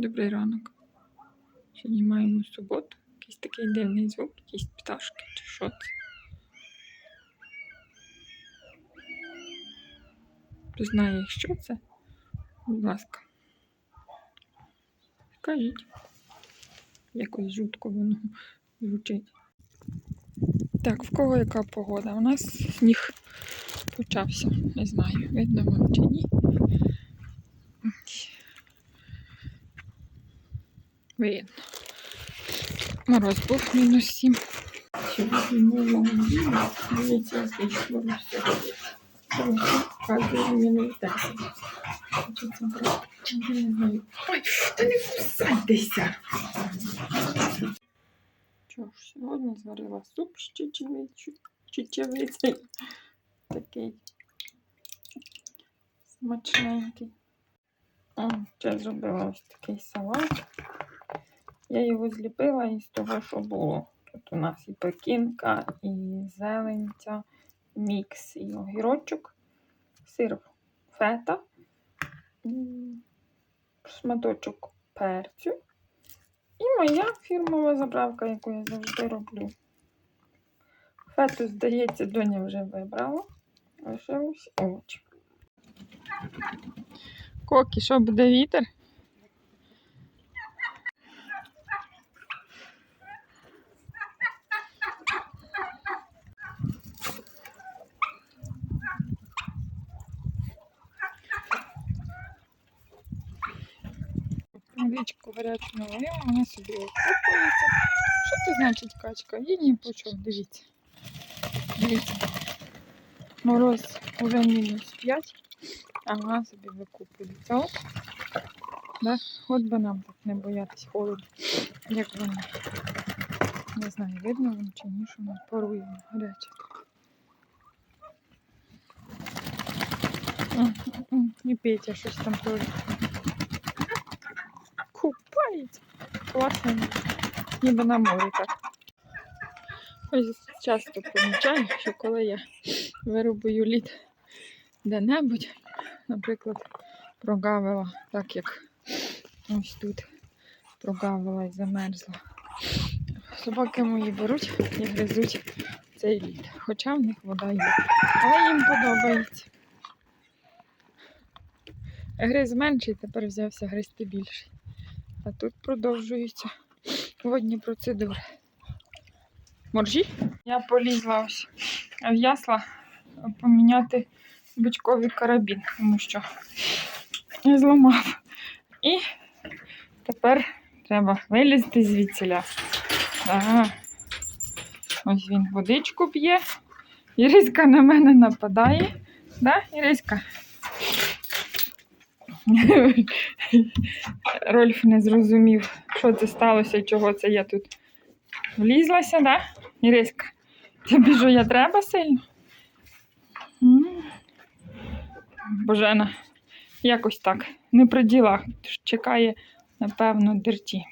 Добрий ранок. Сьогодні маємо суботу. Якийсь такий дивний звук, якісь пташки чи що це. Хто знає, що це? Будь ласка. Скажіть. Якось жутко воно звучить. Так, в кого яка погода? У нас сніг почався. Не знаю, видно вам чи ні. Видно. Мороз був мінус 7. Сьогодні нового дня. Дивіться, скільки мороз. Показує мінус 10. Чи це правда? Я не знаю. Ой, та не кусайтеся! Що ж, сьогодні зварила суп з чечевицею. Такий смачненький. О, зробила ось такий салат. Я його зліпила із того, що було. Тут у нас і пекінка, і зеленця, мікс, і огірочок, сир фета, шматочок перцю. І моя фірмова заправка, яку я завжди роблю. Фету, здається, доня вже вибрала. Лишилось овочі. Кокі, що буде вітер? Водичку гарячу налила, вона собі окупується. Що це значить качка? Їй ні по чому, дивіться. Дивіться. Мороз уже мінус 5, а вона собі викупується. От. Да? От би нам так не боятись холоду. Як вона. Не знаю, видно вам чи ні, що вона вона гаряча. І Петя щось там теж Класно. Ніби на морі так. Ось часто помічаю, що коли я вирубую лід де-небудь, наприклад, прогавила, так як ось тут прогавила і замерзла. Собаки мої беруть і гризуть цей лід. Хоча в них вода є. Але їм подобається. Гриз менший, тепер взявся гризти більший. А тут продовжуються водні процедури. Моржі? Я полізла ось в ясла поміняти бичковий карабін, тому що я зламав. І тепер треба вилізти звідсіля. Ага. Ось він водичку п'є. Іриська на мене нападає. Да, Іриська? Рольф не зрозумів, що це сталося і чого це я тут влізлася, да? Іриська, тобі що я треба сильно? Божена, якось так, не при ділах. Чекає, напевно, дерті.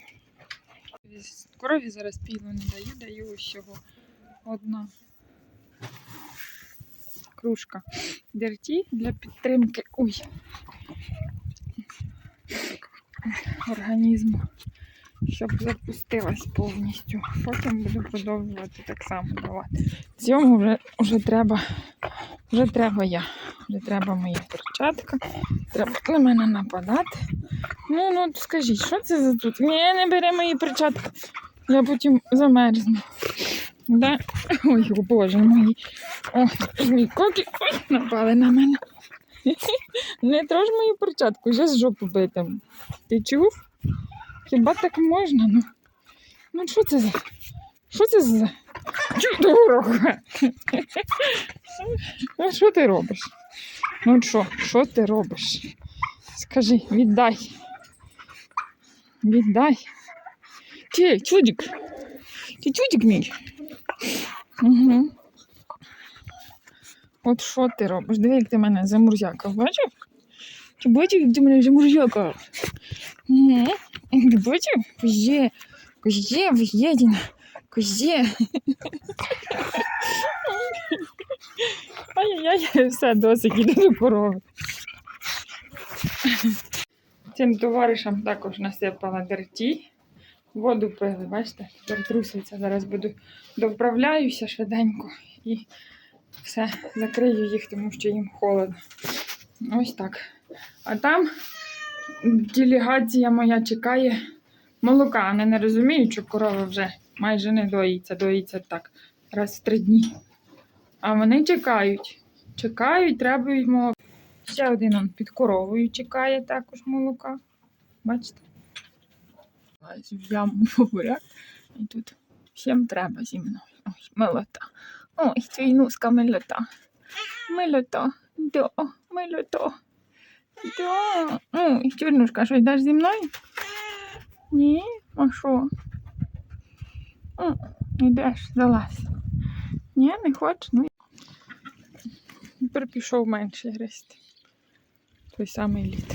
Крові зараз піло не даю, даю всього одна кружка дерті для підтримки. Ой, організму, щоб запустилась повністю. Потім буду продовжувати так само давати. Цьому вже, вже треба, вже треба я. Вже треба моя перчатка. Треба на мене нападати. Ну, ну скажіть, що це за тут? Ні, не бери мої перчатки. Я потім замерзну. Да? Ой, о боже мій. Ой, мій коки ой, напали на мене. Не трож мою перчатку, вже з жопу битим. Ти чув? Хіба так можна? Ну, ну що це за? Що це за? Ну, що ти робиш? Ну що, що ти робиш? Скажи, віддай. Віддай. Ти, чудик. Ти чудик мій. Угу. От що ти робиш? Диви, як ти мене замурзякав, бачив? Ти бачив, як ти мене замурзякав? Ти бачив? Козе, козе, в'єдіна, козе. Ай-яй-яй, все, досить, іду до корови. Цим товаришам також насипала дерті. Воду пили, бачите, тепер труситься. Зараз буду довправляюся швиденько і все, закрию їх, тому що їм холодно. Ось так. А там делегація моя чекає молока. Вони не розуміють, що корова вже майже не доїться, доїться так раз в три дні. А вони чекають. Чекають, требують молока. Ще один он під коровою чекає також молока. Бачите? В яму буряк. І тут всім треба зі мною. Ой, милота. Ой, твій нуска милота. Милота. Да, милота. Да. Ой, чорнушка, що йдеш зі мною? Ні? А що? Йдеш, залазь. Ні, не хочеш? Ну. Тепер пішов менше гристи. Той самий лід.